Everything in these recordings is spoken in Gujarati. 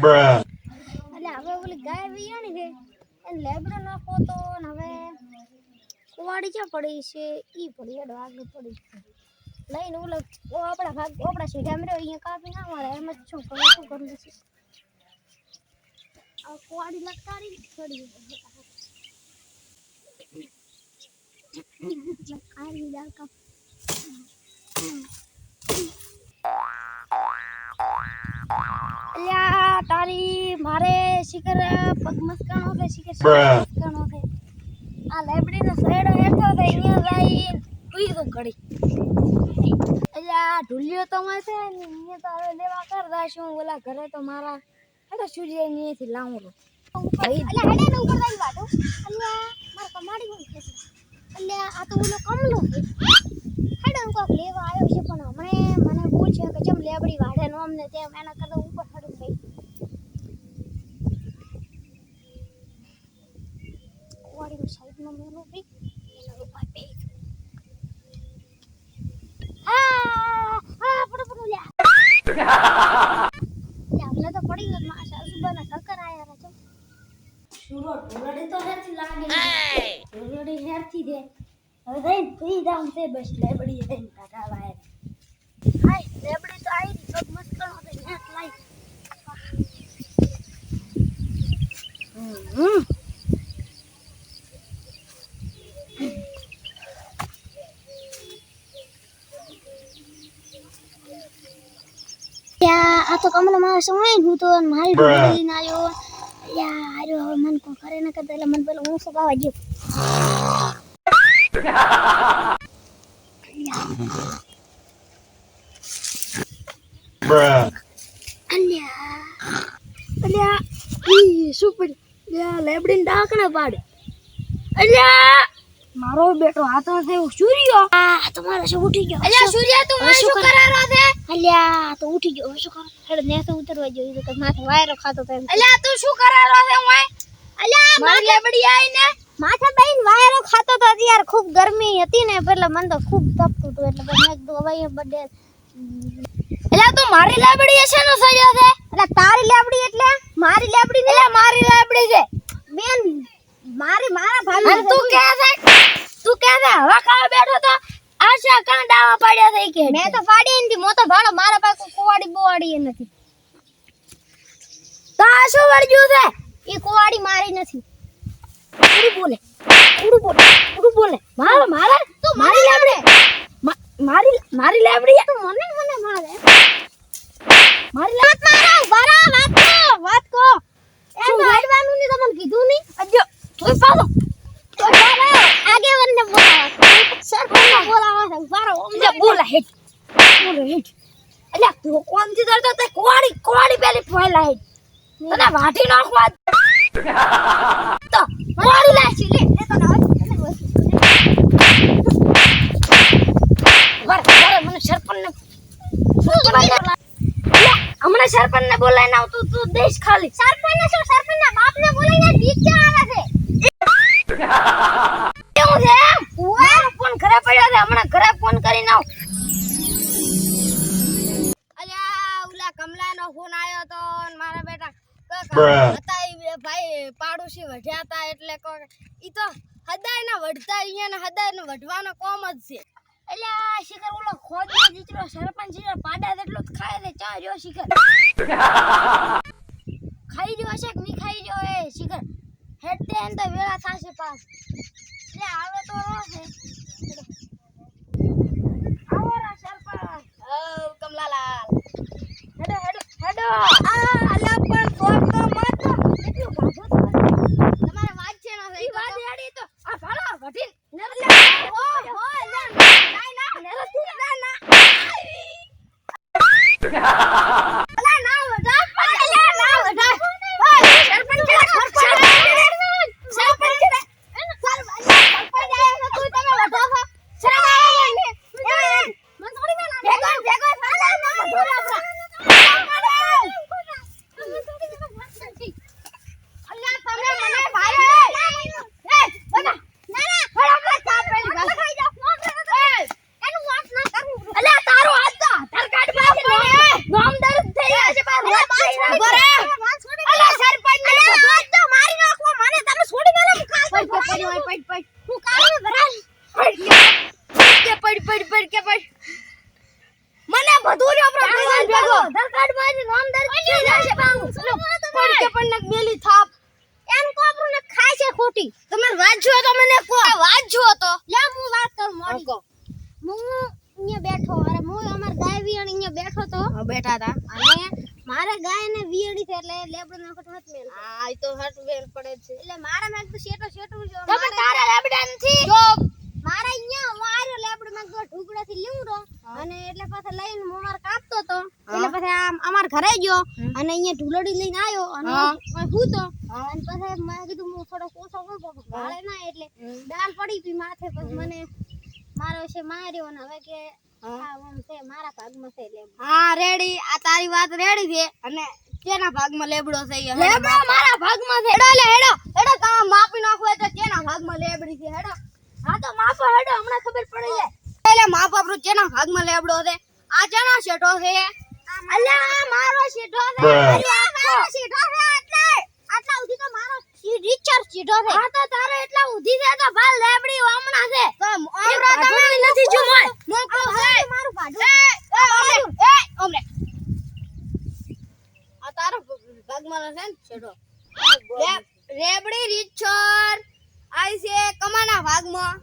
Bruh. હવે ઓલી ગાય વિયાણી ને લેબડો નાખો તો હવે કુવાડી ક્યાં પડી છે? ઈ પડી એડો આગળ પડી લઈને ઓલો આપણા ભાગ આપણા રહ્યો અહીંયા કાપી ના મારે, એમ જ શું કરું શું કરું તારી મારે શિખર પગ મસ્કાણો છે શિખર. મસ્કાણો છે આ લેબડીનો સરેડો હેઠો છે અહીંયા જઈ ઉઈ તો ઘડી. આ ઢુલિયો તો માં છે ને અહીંયા તો હવે લેવા કર દાશું ઓલા ઘરે તો મારા હેડો સૂર્યથી લાવું રો એટલે હેડે ને ઉપર જઈ વાટો અલ્યા મારા કમાડી ગયું છે? અલ્યા આ તો ઓલો કમલો છે. હેડો કોક લેવા આવ્યો છે પણ હમણે મને પૂછે કે જેમ લેબડી વાડે નો અમને તેમ એના કરતા ઉપર હેડું ગઈ સાઈડમાં મેલો ભઈ એના ઉપર બે આ આ પડો પડો લ્યા અમને તો પડી ગયો મારા સાસુબાના ચક્કર આયા રે ચમ સુરો ઢોલડી તો હેરથી લાગે ઢોલડી હેરથી દે હવે જઈને પી જામ તે બસ લેબડી જઈને કાકા વાય હાય લેબડી તો આઈ સબ મસ્ત કરો તો નેટ લાઈ હમ યા આ તો કમલો મારો સમય હું તો મારી ડોલી ઢોલડી ના આવ્યો. યા આર્યો હવે મન કો કરે ન કરતા. એટલે મન પેલો હું સગાવા ગયો. Bruh. અલ્યા. અલ્યા ઈ શું પડી લેબડીન ડાકણા પાડે. અલ્યા! મારો બેટો આ તો છે સૂર્યો. આ તમારો શું ઉઠી ગયો. અલ્યા સૂર્ય તું મને શું કરારો છે? અલ્યા તો ઉઠી ગયો. શું કરો? હેડ નેસે ઉતરવા જોઈએ તો માથે વાયરો ખાતો તો એમ. અલ્યા તું શું કરારો છે હું અલ્યા મારી લેબડી આઈ ને માથા બેન વાયરો ખાતો તો યાર ખૂબ ગરમી હતી ને એટલે મને તો ખૂબ તપતું હતું. એટલે મેં કીધું હવે બડે અલ્યા તું મારી લેબડી છે ને સજા છે? એટલે તારી લેબડી એટલે? મારી લેબડી ને મારી લેબડી છે. મારી મારા અને ભાઈ તું કે છે? તું કે છે? હવા ખાવા બેઠો તો આશા કાં ડાવા પાડ્યા થઈ કે? મેં તો પાડી નથી મોતો ભાડો મારા પાસે કુવાડી બોવાડી નથી. તો આ શું વળગ્યું છે? એ કુવાડી મારી નથી. પૂરું બોલે પૂરું બોલે પૂરું બોલે. મારા મારા? તું મારી લેબડે મારી મારી લેબડી તું મને મને મારે. મારી વાત મારો બરા વાત કો. વાત? કો એ તો હાડવાનું નહીં તમને કીધું નહીં અજો તું પાડો તો ચાલો આગેવાનને બોલાવા સરપંચને બોલાવા છે ઉભારો અલ્યા બોલા હેટ બોલા હેટ અલ્યા તું કોણથી ડરતો તે કોવાડી કોવાડી પેલી ફોયલા હેટ તને વાટી નાખવા તો મારી લાશી લે લે તને હવે વાર વાર મને સરપંચ ને હમણાં સરપંચ ને બોલાઈને આવતું તું દેશ ખાલી સરપંચને શું સરપંચના બાપને બે ભાઈ પાડોશી વઢ્યા હતા એટલે કો ઈ તો હદાય ના વઢતા અહીંયા ને હદાય ને વઢવાનો કોમ જ છે. અલ્યા શિખર ઓલો ખોદ દીકરો સરપંચ છે પાડા એટલું જ ખાય છે ચા રહ્યો શિખર. ખાઈ રહ્યો હશે કે નહીં ખાઈ રહ્યો એ શિખર? હેડતે એમ તો વેળા થાશે પાસ એટલે આવે તો રો છે. આવો રા સરપંચ. ઓ કમલાલાલ. હેડો હેડો હેડો. આ અલા પણ કોક તો મત એટલું ભાગો તો તમારે વાત છે ના ઈ વાત હેડી તો આ ભાડો વઢીન ને હો હો લે ના ના ને રતી ના ના અલા ના વઢા અલા ના વઢા ઓય સરપંચ છે સરપંચ છે સરપંચ છે સરપંચ હું કાળું ભરાલ કે પડ પડ પડ કે પડ મને બધું રે આપણો ભેગા ભેગો આધાર કાર્ડમાં નામ દર્જ થઈ જશે બાબુ પડ કે પડ નક મેલી થાપ એમ કોપરું ને ખાય છે ખોટી વાંચો તો મને કો વાંચો તો. લે હું વાત કરું મોડી. કો હું અહીંયા બેઠો અરે હું અમાર ગાય વિયાણી અહીંયા બેઠો તો. બેઠા હતા. અને મારે ગાય ને વિયાણી છે એટલે લેબડો નાખો તો હટ મેલ ઈ તો હટ મેલ પડે છે. એટલે મારા મેં તો શેટો શેટો જો તમે તારા લેબડા નથી. જો મારા અહીંયા હું મેં તો ઢુકડા થી લીઉં અને એટલે પાછા લઈને હું કાપતો તો. એટલે પછી આમ અમાર ઘરે ગયો અને અહીંયા ઢુલડી લઈને આવ્યો અને હા. તો. અને પછી મેં કીધું હું થોડો કોસો કરતો ભાળે ના એટલે દાલ પડી હતી માથે પછી મને મારો છે માર્યો અને હવે કે મારા ભાગમાં છે હા રેડી. આ તારી વાત રેડી છે. અને કેના ભાગમાં લેબડો છે લેબડો મારા ભાગમાં છે. હેડો લે હેડો. હેડો કામ માપી નાખો તો કેના ભાગમાં લેબડી છે? હેડો. હા તો માપો હેડો. હમણાં ખબર પડી જાય. એટલે માપ આપણું કેના ભાગમાં લેબડો છે આ કેના શેઠો છે અલ્યા આ મારો શેઠો છે. અલ્યા મારો શેઠો છે એટલે આટલા સુધી તો મારો સી- રિચાર્જ સીધો છે હા તો તારે એટલા ઉધી છે તો ભાલ લેબડી વામણા છે. તો એક તમે નથી જો મોય મોકો છે મારું ભાડું. એ એ ઓમરે આ તારો ભાગમાં છે ને શેઠો. રેબડી રીછોર આઈ છે કમાના ભાગમાં.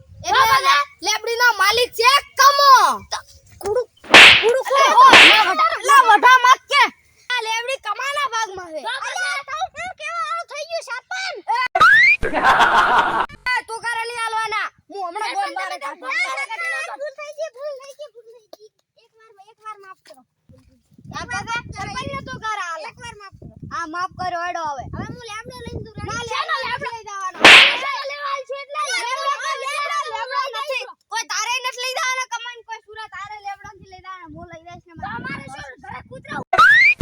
લેબડી નો માલિક છે કમો. કુડું કુડુ કુડુ લા વઢા માગ કે. આ લેબડી કમાના ભાગમાં છે. અલ્યા તો શું કેવા આવું થઈ ગયું સાપન એ. તું આલવાના હું હમણાં ગોળ મારે ભૂલ થઈ ગઈ ભૂલ થઈ ગઈ ભૂલ થઈ ગઈ એક વાર માફ કરો. આ તું માફ આ માફ હવે. હવે હું લેબડો લઈને દૂર ના રહી લેબડો લઈ જવાનો લેવાલ છે એટલે લેબડો લેબડો લેબડો નથી કોઈ તારે નથી લઈ જવાનો કમાન કોઈ સુરત તારે લેબડો નથી લઈ જવાનો હું લઈ જઈશ ને મારા અમારે શું ઘરે કૂતરા